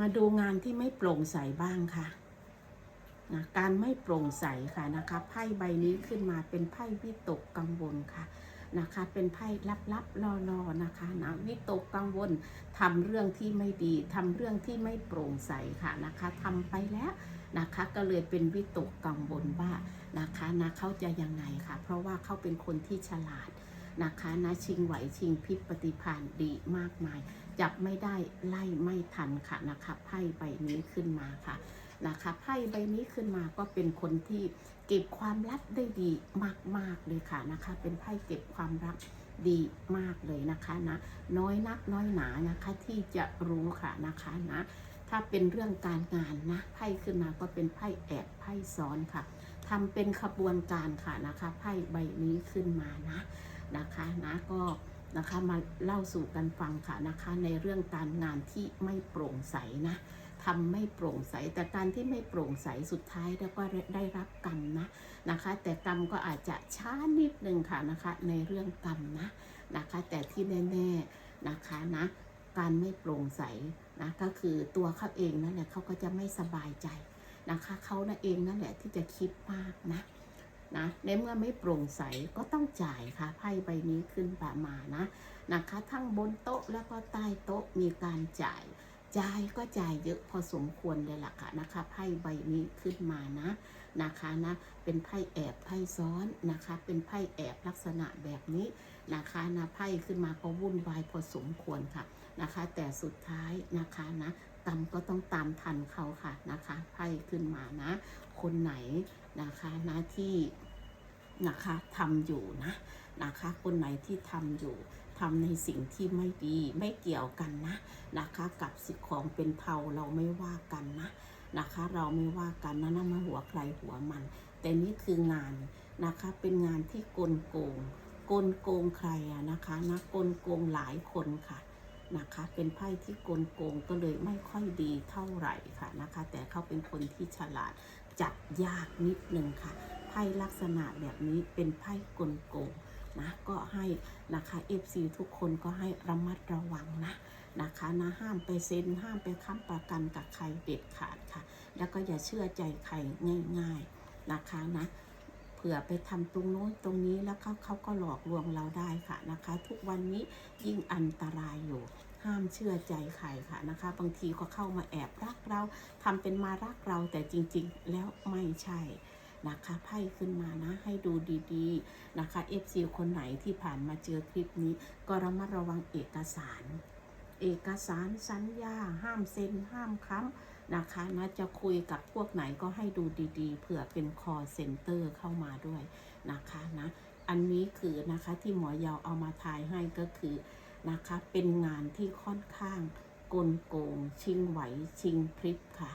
มาดูงานที่ไม่โปร่งใสบ้างค่ะนะการไม่โปร่งใสค่ะนะคะไพ่ใบนี้ขึ้นมาเป็นไพ่วิตกกังวลค่ะนะคะ เป็นไพ่ลับๆล่อๆนะคะนะวิตกกังวลทำเรื่องที่ไม่ดีทำเรื่องที่ไม่โปร่งใสค่ะนะคะทำไปแล้วนะคะก็เลยเป็นวิตกกังวลว่านะคะนะเขาจะยังไงค่ะ เพราะว่าเขาเป็นคนที่ฉลาดนะคะนะชิงไหวชิงพริบปฏิภาณดีมากมาย จับไม่ได้ไล่ไม่ทันค่ะนะคะไพ่ใบนี้ขึ้นมาค่ะนะคะไพ่ใบนี้ขึ้นมาก็เป็นคนที่เก็บความลับได้ดีมาก ๆเลยค่ะนะคะ เป็นไพ่เก็บความลับดีมากเลยนะคะนะน้อยนักน้อยหนานะคะที่จะรู้ค่ะนะคะนะถ้าเป็นเรื่องการงานนะไพ่ขึ้นมาก็เป็นไพ่แอบไพ่ซ้อนค่ะทำเป็นขบวนการค่ะนะคะไพ่ใบนี้ขึ้นมานะนะคะนะก็ นะคะ มาเล่าสู่กันฟังค่ะนะคะ ในเรื่องการงานที่ไม่โปร่งใสนะทำไม่โปร่งใส แต่การที่ไม่โปร่งใสสุดท้ายแล้วก็ได้รับกรรมนะนะคะ แต่กรรมก็อาจจะช้านิดนึงค่ะนะคะ ในเรื่องกรรมนะนะคะ แต่ที่แน่ๆนะคะนะการไม่โปร่งใสนะก็คือตัวเขาเองนั่นแหละเขาก็จะไม่สบายใจนะคะเขานั่นเองนั่นแหละที่จะคิดมากนะ นะในเมื่อไม่โปร่งใสก็ต้องจ่ายค่ะไพ่ใบนี้ขึ้นประมานะนะคะ ทั้งบนโต๊ะแล้วก็ใต้โต๊ะมีการจ่าย จ่ายก็จ่ายเยอะพอสมควรเลยล่ะค่ะนะคะไพ่ใบนี้ขึ้นมานะนะคะนะเป็นไพ่แอบไพ่ซ้อนนะคะ เป็นไพ่แอบลักษณะแบบนี้นะคะนะไพ่ขึ้นมาก็วุ่นวายพอสมควรค่ะนะคะ แต่สุดท้ายนะคะนะกรรมก็ต้องตามทันเขาค่ะนะคะไพ่ขึ้นมานะ คนไหนนะคะนะที่ นะคะทำอยู่นะนะคะ คนไหนที่ทำอยู่ทำในสิ่งที่ไม่ดีไม่เกี่ยวกันนะนะคะ กับสิ่งของเป็นเทาเราไม่ว่ากันนะนะคะ เราไม่ว่ากันนะนั่นมาหัวใครหัวมัน แต่นี่คืองานนะคะเป็นงานที่กลโกงกลโกงใครอะนะคะนะกลโกงหลายคนค่ะนะคะ เป็นไพ่ที่กลโกงก็เลยไม่ค่อยดีเท่าไหร่ค่ะนะคะ แต่เขาเป็นคนที่ฉลาดจับยากนิดนึงค่ะ พ่ลักษณะแบบนี้เป็นไพ่กลโกงนะก็ให้นะคะ FC ทุกคนก็ให้ระมัดระวังนะนะคะนะห้ามไปเซ็นห้ามไปค้ำประกันกับใครเด็ดขาดค่ะ แล้วก็อย่าเชื่อใจใครง่าย ๆนะคะนะเผื่อไปทำตรงโน้นตรงนี้แล้วเขาเขาก็หลอกลวงเราได้ค่ะนะคะ ทุกวันนี้ยิ่งอันตรายอยู่ห้ามเชื่อใจใครค่ะนะคะ บางทีก็เข้ามาแอบรักเราทำเป็นมารักเราแต่จริง ๆ แล้วไม่ใช่ นะคะไพ่ขึ้นมานะให้ดูดีๆนะคะ FC คนไหนที่ผ่านมาเจอคลิปนี้ ก็ระมัดระวังเอกสาร เอกสารสัญญา ห้ามเซ็น ห้ามค้ำนะคะนะจะคุยกับพวกไหนก็ให้ดูดีๆเผื่อเป็นคอเซ็นเตอร์เข้ามาด้วยนะคะนะอันนี้คือนะคะที่หมอยาวเอามาทายให้ก็คือนะคะเป็นงานที่ค่อนข้างกลโกง ชิงไหวชิงพริบค่ะ